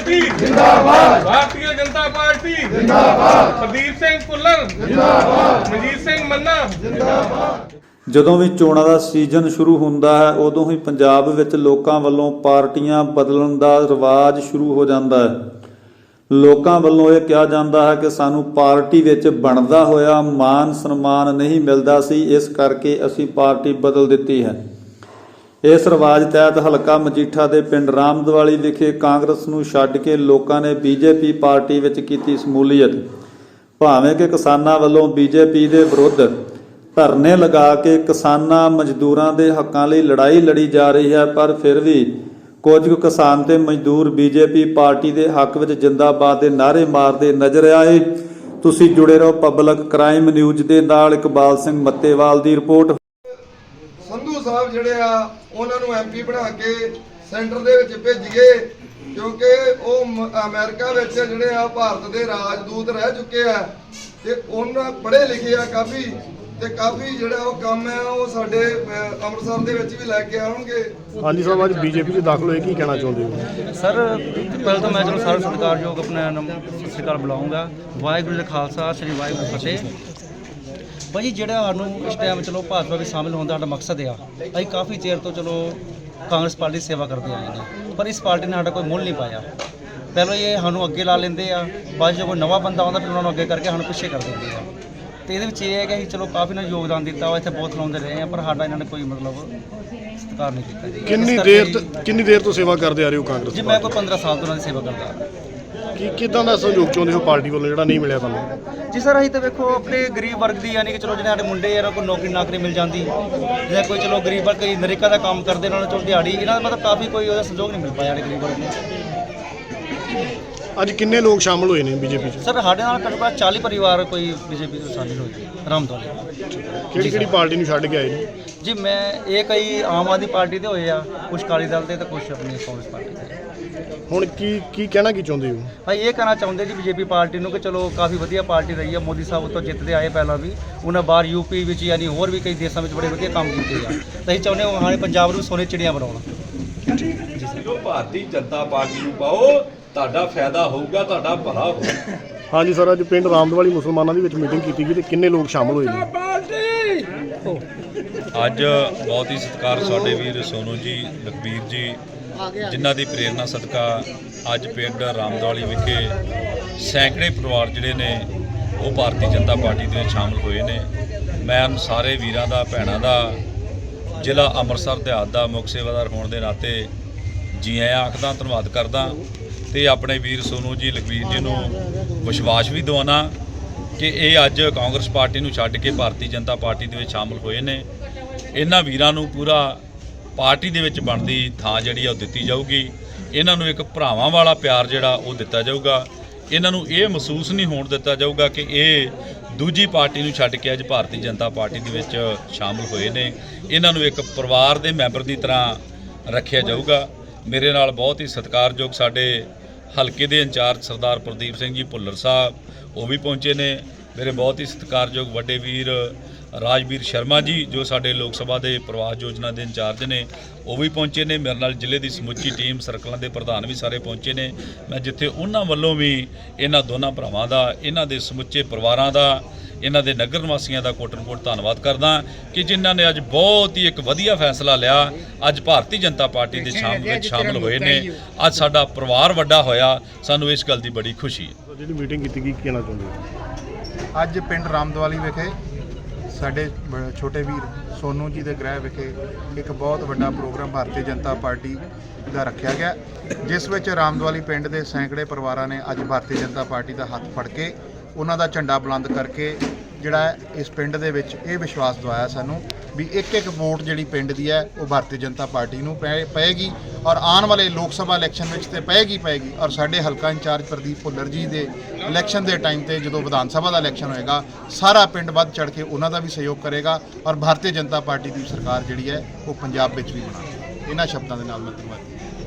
Party. ਜਿੰਦਾਬਾਦ। Bharatiya Janata party. ਜਿੰਦਾਬਾਦ। ਪ੍ਰਦੀਪ ਸਿੰਘ ਭੁੱਲਰ। ਜਿੰਦਾਬਾਦ। ਮਨਜੀਤ ਸਿੰਘ ਮੰਨਾ। ਜਦੋਂ ਵੀ ਚੋਣਾਂ ਦਾ ਸੀਜ਼ਨ ਸ਼ੁਰੂ ਹੁੰਦਾ ਹੈ ਉਦੋਂ ਹੀ ਪੰਜਾਬ ਵਿੱਚ ਲੋਕਾਂ ਵੱਲੋਂ ਪਾਰਟੀਆਂ ਬਦਲਣ ਦਾ ਰਿਵਾਜ ਸ਼ੁਰੂ ਹੋ ਜਾਂਦਾ ਹੈ। ਲੋਕਾਂ ਵੱਲੋਂ ਇਹ ਕਿਹਾ ਜਾਂਦਾ ਹੈ ਕਿ ਸਾਨੂੰ ਪਾਰਟੀ ਵਿੱਚ ਬਣਦਾ ਹੋਇਆ ਮਾਨ ਸਨਮਾਨ ਨਹੀਂ ਮਿਲਦਾ ਸੀ ਇਸ ਕਰਕੇ ਅਸੀਂ ਪਾਰਟੀ ਬਦਲ ਦਿੱਤੀ ਹੈ। ਇਸ ਰਿਵਾਜ ਤਹਿਤ ਹਲਕਾ ਮਜੀਠਾ ਦੇ ਪਿੰਡ ਰਾਮਦਵਾਲੀ ਵਿਖੇ ਕਾਂਗਰਸ ਨੂੰ ਛੱਡ ਕੇ ਲੋਕਾਂ ਨੇ ਬੀਜੇਪੀ ਪਾਰਟੀ ਵਿੱਚ ਕੀਤੀ ਸ਼ਮੂਲੀਅਤ। ਭਾਵੇਂ ਕਿ ਕਿਸਾਨਾਂ ਵੱਲੋਂ ਬੀਜੇਪੀ ਦੇ ਵਿਰੁੱਧ ਧਰਨੇ ਲਗਾ ਕੇ ਕਿਸਾਨਾਂ ਮਜ਼ਦੂਰਾਂ ਦੇ ਹੱਕਾਂ ਲਈ ਲੜਾਈ ਲੜੀ ਜਾ ਰਹੀ ਹੈ, ਪਰ ਫਿਰ ਵੀ ਕੁਝ ਕੁ ਕਿਸਾਨ ਤੇ ਮਜ਼ਦੂਰ ਬੀਜੇਪੀ ਪਾਰਟੀ ਦੇ ਹੱਕ ਵਿੱਚ ਜਿੰਦਾਬਾਦ ਦੇ ਨਾਅਰੇ ਮਾਰਦੇ ਨਜ਼ਰ ਆਏ। ਤੁਸੀਂ ਜੁੜੇ ਰਹੋ ਪਬਲਿਕ ਕ੍ਰਾਈਮ ਨਿਊਜ਼ ਦੇ ਨਾਲ। ਇਕਬਾਲ ਸਿੰਘ ਮੱਤੇਵਾਲ ਦੀ ਰਿਪੋਰਟ। ਸੰਧੂ ਸਾਹਿਬ ਜਿਹੜੇ ਆ ਉਹਨਾਂ ਨੂੰ ਐਮਪੀ ਬਣਾ ਕੇ ਸੈਂਟਰ ਦੇ ਵਿੱਚ ਭੇਜੀਏ ਕਿਉਂਕਿ ਉਹ ਅਮਰੀਕਾ ਵਿੱਚ ਜਿਹੜੇ ਆ ਭਾਰਤ ਦੇ ਰਾਜਦੂਤ ਰਹਿ ਚੁੱਕੇ ਆ ਤੇ ਉਹਨਾਂ ਪੜ੍ਹੇ ਲਿਖੇ ਆ ਕਾਫੀ ਤੇ ਕਾਫੀ ਜਿਹੜਾ ਉਹ ਕੰਮ ਹੈ ਉਹ ਸਾਡੇ ਅੰਮ੍ਰਿਤਸਰ ਦੇ ਵਿੱਚ ਵੀ ਲੈ ਕੇ ਆਉਣਗੇ। ਹਾਂਜੀ ਸਾਹਿਬ ਅੱਜ ਬੀਜੇਪੀ 'ਚ ਦਾਖਲ ਹੋਏ ਕੀ ਕਹਿਣਾ ਚਾਹੁੰਦੇ ਹੋ? ਸਰ ਪਹਿਲਾਂ ਤਾਂ ਮੈਂ ਚਲੋ ਸਾਰੇ ਸਤਿਕਾਰਯੋਗ ਆਪਣਾ ਨਾਮ ਸਤਿ ਸ਼੍ਰੀ ਅਕਾਲ ਬੁਲਾਉਂਗਾ ਵਾਹਿਗੁਰੂ ਜੀ ਖਾਲਸਾ ਸ੍ਰੀ ਵਾਹਿਗੁਰੂ ਫਤਿਹ। ਭਾਜੀ ਜਿਹੜਾ ਸਾਨੂੰ ਇਸ ਟਾਈਮ ਚਲੋ ਭਾਜਪਾ ਵਿੱਚ ਸ਼ਾਮਿਲ ਹੋਣ ਦਾ ਸਾਡਾ ਮਕਸਦ ਆ ਅਸੀਂ ਕਾਫੀ ਚਿਰ ਤੋਂ ਚਲੋ ਕਾਂਗਰਸ ਪਾਰਟੀ ਦੀ ਸੇਵਾ ਕਰਦੇ ਆਏ ਨੇ ਪਰ ਇਸ ਪਾਰਟੀ ਨੇ ਸਾਡਾ ਕੋਈ ਮੁੱਲ ਨਹੀਂ ਪਾਇਆ। ਪਹਿਲਾਂ ਇਹ ਸਾਨੂੰ ਅੱਗੇ ਲਾ ਲੈਂਦੇ ਆ ਬਾਅਦ ਜਦੋਂ ਕੋਈ ਨਵਾਂ ਬੰਦਾ ਆਉਂਦਾ ਫਿਰ ਉਹਨਾਂ ਨੂੰ ਅੱਗੇ ਕਰਕੇ ਸਾਨੂੰ ਪਿੱਛੇ ਕਰ ਦਿੰਦੇ ਆ। ਤੇ ਇਹਦੇ ਵਿੱਚ ਇਹ ਹੈ ਕਿ ਅਸੀਂ ਚਲੋ ਕਾਫੀ ਨਾਲ ਯੋਗਦਾਨ ਦਿੱਤਾ ਵਾ ਇੱਥੇ ਬਹੁਤ ਲਾਉਂਦੇ ਰਹੇ ਆ ਪਰ ਸਾਡਾ ਇਹਨਾਂ ਨੇ ਕੋਈ ਮਤਲਬ ਸਤਿਕਾਰ ਨਹੀਂ ਕੀਤਾ ਜੀ। ਕਿੰਨੀ ਦੇਰ ਤੋਂ ਕਿੰਨੀ ਦੇਰ ਤੋਂ ਸੇਵਾ ਕਰਦੇ ਆ ਰਹੇ ਹੋ ਕਾਂਗਰਸ ਜੀ ਮੈਂ ਕੋਈ 15 ਸਾਲ ਤੋਂ ਉਹਨਾਂ ਦੀ ਸੇਵਾ ਕਰਦਾ। ਆ ਰਿਹਾ ਕੀ ਕਿਦਾਂ ਦਾ ਸਹਿਯੋਗ ਚਾਹੁੰਦੇ ਹੋ ਪਾਰਟੀ ਵੱਲੋਂ ਜਿਹੜਾ ਨਹੀਂ ਮਿਲਿਆ ਤੁਹਾਨੂੰ? ਜੀ ਸਰ ਅਸੀਂ ਤਾਂ ਵੇਖੋ ਆਪਣੇ ਗਰੀਬ ਵਰਗ ਦੀ ਯਾਨੀ ਕਿ ਚਲੋ ਜਿਹੜੇ ਸਾਡੇ ਮੁੰਡੇ ਇਹਨਾਂ ਕੋਈ ਨੌਕਰੀ ਨਾਕਰੀ ਮਿਲ ਜਾਂਦੀ ਜਾਂ ਕੋਈ ਚਲੋ ਗਰੀਬ ਵਰਗ ਕੋਈ ਨਰੇਗਾ ਦਾ ਕੰਮ ਕਰਦੇ ਉਹਨਾਂ ਨੂੰ ਚਲੋ ਦਿਹਾੜੀ ਇਹਨਾਂ ਦਾ ਮਤਲਬ ਕਾਫੀ ਕੋਈ ਉਹਦਾ ਸਹਿਯੋਗ ਨਹੀਂ ਮਿਲ ਪਾਇਆ ਸਾਡੇ ਗਰੀਬ ਵਰਗ ਨੂੰ। ਅੱਜ ਕਿੰਨੇ ਲੋਕ ਸ਼ਾਮਲ ਹੋਏ ਨੇ ਬੀਜੇਪੀ 'ਚ? ਸਰ ਸਾਡੇ ਨਾਲ ਘੱਟੋ ਘੱਟ 40 ਪਰਿਵਾਰ ਕੋਈ ਬੀਜੇਪੀ ਤੋਂ ਸ਼ਾਮਿਲ ਹੋਏ ਰਾਮਦਵਾਲੇ ਕਿਹੜੀ ਕਿਹੜੀ ਪਾਰਟੀ ਨੂੰ ਛੱਡ ਕੇ ਆਏ ਨੇ? ਜੀ ਮੈਂ ਇਹ ਕਈ ਆਮ ਆਦਮੀ ਪਾਰਟੀ ਦੇ ਹੋਏ ਆ ਕੁਝ ਅਕਾਲੀ ਦਲ ਦੇ ਤੇ ਕੁਝ ਆਪਣੀ ਕਾਂਗਰਸ ਪਾਰਟੀ ਦੇ। ਹੁਣ ਕੀ ਕੀ ਕਹਿਣਾ ਕੀ ਚਾਹੁੰਦੇ ਹੋ? ਭਾਈ ਇਹ ਕਹਿਣਾ ਚਾਹੁੰਦੇ ਜੀ ਬੀਜੇਪੀ ਪਾਰਟੀ ਨੂੰ ਕਿ ਚਲੋ ਕਾਫੀ ਵਧੀਆ ਪਾਰਟੀ ਰਹੀ ਹੈ ਮੋਦੀ ਸਾਹਿਬ ਤੋਂ ਜਿੱਤਦੇ ਆਏ ਪਹਿਲਾਂ ਵੀ ਉਹਨਾਂ ਬਾਹਰ ਯੂਪੀ ਵਿੱਚ ਯਾਨੀ ਹੋਰ ਵੀ ਕਈ ਦੇਸ਼ਾਂ ਵਿੱਚ ਬੜੇ ਵਧੀਆ ਕੰਮ ਕੀਤੇ ਆ। ਤਾਂ ਅਸੀਂ ਚਾਹੁੰਦੇ ਹਾਂ ਹਾਲੇ ਪੰਜਾਬ ਨੂੰ ਸੋਨੇ ਚਿੜੀਆਂ ਬਣਾਉਣ। ਜੋ ਭਾਰਤੀ ਜਨਤਾ ਪਾਰਟੀ ਨੂੰ ਪਾਓ ਤੁਹਾਡਾ ਫਾਇਦਾ ਹੋਊਗਾ ਤੁਹਾਡਾ ਭਲਾ ਹੋਊਗਾ। ਹਾਂਜੀ ਸਰ ਅੱਜ ਪਿੰਡ ਰਾਮਦਵਾਲੀ ਮੁਸਲਮਾਨਾਂ ਦੀ ਵਿੱਚ ਮੀਟਿੰਗ ਕੀਤੀ ਗਈ ਤੇ ਕਿੰਨੇ ਲੋਕ ਸ਼ਾਮਲ ਹੋਏ ਨੇ? ਅੱਜ ਬਹੁਤ ਹੀ ਸਤਿਕਾਰ ਸਾਡੇ ਵੀਰ ਸੋਨੂ ਜੀ, ਲਖਬੀਰ ਜੀ, ਜਿਨ੍ਹਾਂ ਦੀ ਪ੍ਰੇਰਣਾ ਸਦਕਾ ਅੱਜ ਪਿੰਡ ਰਾਮਦੌਲੀ ਵਿਖੇ ਸੈਂਕੜੇ ਪਰਿਵਾਰ ਜਿਹੜੇ ਨੇ, ਉਹ ਭਾਰਤੀ ਜਨਤਾ ਪਾਰਟੀ ਦੇ ਵਿੱਚ ਸ਼ਾਮਲ ਹੋਏ ਨੇ। ਮੈਂ ਸਾਰੇ ਵੀਰਾਂ ਦਾ, ਭੈਣਾਂ ਦਾ, ਜ਼ਿਲ੍ਹਾ ਅੰਮ੍ਰਿਤਸਰ ਦਿਹਾਤ ਦਾ ਮੁੱਖ ਸੇਵਾਦਾਰ ਹੋਣ ਦੇ ਨਾਤੇ ਜੀ ਆਇਆਂ ਆਖਦਾ, ਧੰਨਵਾਦ ਕਰਦਾ ਤੇ ਆਪਣੇ ਵੀਰ ਸੋਨੂ ਜੀ, ਲਖਬੀਰ ਜੀ ਨੂੰ ਵਿਸ਼ਵਾਸ ਵੀ ਦਿਵਾਉਣਾ। ਕਿ ਇਹ ਅੱਜ ਕਾਂਗਰਸ ਪਾਰਟੀ ਨੂੰ ਛੱਡ ਕੇ ਭਾਰਤੀ ਜਨਤਾ ਪਾਰਟੀ ਦੇ ਵਿੱਚ ਸ਼ਾਮਲ ਹੋਏ ਨੇ। ਇਹਨਾਂ ਵੀਰਾਂ ਨੂੰ ਪੂਰਾ ਪਾਰਟੀ ਦੇ ਵਿੱਚ ਬਣਦੀ ਥਾਂ ਜਿਹੜੀ ਆ ਉਹ ਦਿੱਤੀ ਜਾਊਗੀ। ਇਹਨਾਂ ਨੂੰ ਇੱਕ ਭਰਾਵਾਂ ਵਾਲਾ ਪਿਆਰ ਜਿਹੜਾ ਉਹ ਦਿੱਤਾ ਜਾਊਗਾ। ਇਹਨਾਂ ਨੂੰ ਇਹ ਮਹਿਸੂਸ ਨਹੀਂ ਹੋਣ ਦਿੱਤਾ ਜਾਊਗਾ ਕਿ ਇਹ ਦੂਜੀ ਪਾਰਟੀ ਨੂੰ ਛੱਡ ਕੇ ਅੱਜ ਭਾਰਤੀ ਜਨਤਾ ਪਾਰਟੀ ਦੇ ਵਿੱਚ ਸ਼ਾਮਲ ਹੋਏ ਨੇ। ਇਹਨਾਂ ਨੂੰ ਇੱਕ ਪਰਿਵਾਰ ਦੇ ਮੈਂਬਰ ਦੀ ਤਰ੍ਹਾਂ ਰੱਖਿਆ ਜਾਊਗਾ। ਮੇਰੇ ਨਾਲ ਬਹੁਤ ਹੀ ਸਤਿਕਾਰਯੋਗ ਸਾਡੇ ਹਲਕੇ ਦੇ ਇੰਚਾਰਜ ਸਰਦਾਰ ਪ੍ਰਦੀਪ ਸਿੰਘ ਜੀ ਭੁੱਲਰ ਸਾਹਿਬ, ਉਹ ਵੀ ਪਹੁੰਚੇ ਨੇ। ਮੇਰੇ ਬਹੁਤ ਹੀ ਸਤਿਕਾਰਯੋਗ ਵੱਡੇ ਵੀਰ ਰਾਜਵੀਰ ਸ਼ਰਮਾ ਜੀ, ਜੋ ਸਾਡੇ ਲੋਕ ਸਭਾ ਦੇ ਪ੍ਰਵਾਸ ਯੋਜਨਾ ਦੇ ਇੰਚਾਰਜ ਨੇ, ਉਹ ਵੀ ਪਹੁੰਚੇ ਨੇ। ਮੇਰੇ ਨਾਲ ਜ਼ਿਲ੍ਹੇ ਦੀ ਸਮੁੱਚੀ ਟੀਮ, ਸਰਕਲਾਂ ਦੇ ਪ੍ਰਧਾਨ ਵੀ ਸਾਰੇ ਪਹੁੰਚੇ ਨੇ। ਮੈਂ ਜਿੱਥੇ ਉਹਨਾਂ ਵੱਲੋਂ ਵੀ ਇਹਨਾਂ ਦੋਨਾਂ ਭਰਾਵਾਂ ਦਾ, ਇਹਨਾਂ ਦੇ ਸਮੁੱਚੇ ਪਰਿਵਾਰਾਂ ਦਾ ਇਹਨਾਂ ਦੇ ਨਗਰ ਨਿਵਾਸੀਆਂ ਦਾ ਕੋਟਨ-ਕੋਟ ਧੰਨਵਾਦ ਕਰਦਾ ਕਿ ਜਿਨ੍ਹਾਂ ਨੇ ਅੱਜ ਬਹੁਤ ਹੀ ਇੱਕ ਵਧੀਆ ਫੈਸਲਾ ਲਿਆ। ਅੱਜ ਭਾਰਤੀ ਜਨਤਾ ਪਾਰਟੀ ਦੇ ਸ਼ਾਮਲ ਵਿੱਚ ਸ਼ਾਮਲ ਹੋਏ ਨੇ। ਅੱਜ ਸਾਡਾ ਪਰਿਵਾਰ ਵੱਡਾ ਹੋਇਆ। ਸਾਨੂੰ ਇਸ ਗੱਲ ਦੀ ਬੜੀ ਖੁਸ਼ੀ ਹੈ। ਜਿਹੜੀ ਮੀਟਿੰਗ ਕੀਤੀ ਗਈ ਕੀ ਕਹਿਣਾ ਚਾਹੁੰਦੇ ਹੋ? ਅੱਜ ਪਿੰਡ ਰਾਮਦਵਾਲੀ ਵਿਖੇ ਸਾਡੇ ਛੋਟੇ ਵੀਰ ਸੋਨੂ ਜੀ ਦੇ ਗ੍ਰਹਿ ਵਿਖੇ ਇੱਕ ਬਹੁਤ ਵੱਡਾ ਪ੍ਰੋਗਰਾਮ ਭਾਰਤੀ ਜਨਤਾ ਪਾਰਟੀ ਦਾ ਰੱਖਿਆ ਗਿਆ। ਜਿਸ ਵਿੱਚ ਰਾਮਦਵਾਲੀ ਪਿੰਡ ਦੇ ਸੈਂਕੜੇ ਪਰਿਵਾਰਾਂ ਨੇ ਅੱਜ ਭਾਰਤੀ ਜਨਤਾ ਪਾਰਟੀ ਦਾ ਹੱਥ ਫੜ ਕੇ ਉਹਨਾਂ ਦਾ ਝੰਡਾ ਬੁਲੰਦ ਕਰਕੇ ਜਿਹੜਾ ਇਸ ਪਿੰਡ ਦੇ ਵਿੱਚ ਇਹ ਵਿਸ਼ਵਾਸ ਦਵਾਇਆ ਸਾਨੂੰ ਵੀ ਇੱਕ ਇੱਕ ਵੋਟ ਜਿਹੜੀ ਪਿੰਡ ਦੀ ਹੈ, ਉਹ ਭਾਰਤੀ ਜਨਤਾ ਪਾਰਟੀ ਨੂੰ ਪਏ- ਪਏਗੀ ਔਰ ਆਉਣ ਵਾਲੇ ਲੋਕ ਸਭਾ ਇਲੈਕਸ਼ਨ ਵਿੱਚ ਤੇ ਪਏਗੀ ਪਏਗੀ ਔਰ ਸਾਡੇ ਹਲਕਾ ਇੰਚਾਰਜ ਪ੍ਰਦੀਪ ਭੁੱਲਰ ਜੀ ਦੇ ਇਲੈਕਸ਼ਨ ਦੇ ਟਾਈਮ ਤੇ ਜਦੋਂ ਵਿਧਾਨ ਸਭਾ ਦਾ ਇਲੈਕਸ਼ਨ ਹੋਏਗਾ, ਸਾਰਾ ਪਿੰਡ ਵੱਧ ਚੜ ਕੇ ਉਹਨਾਂ ਦਾ ਵੀ ਸਹਿਯੋਗ ਕਰੇਗਾ ਔਰ ਭਾਰਤੀ ਜਨਤਾ ਪਾਰਟੀ ਦੀ ਸਰਕਾਰ ਜਿਹੜੀ ਹੈ, ਉਹ ਪੰਜਾਬ ਵਿੱਚ ਵੀ ਬਣਾਵੇ ਇਹਨਾਂ ਸ਼ਬਦਾਂ ਦੇ ਨਾਲ ਮੈਂ ਧੰਨਵਾਦ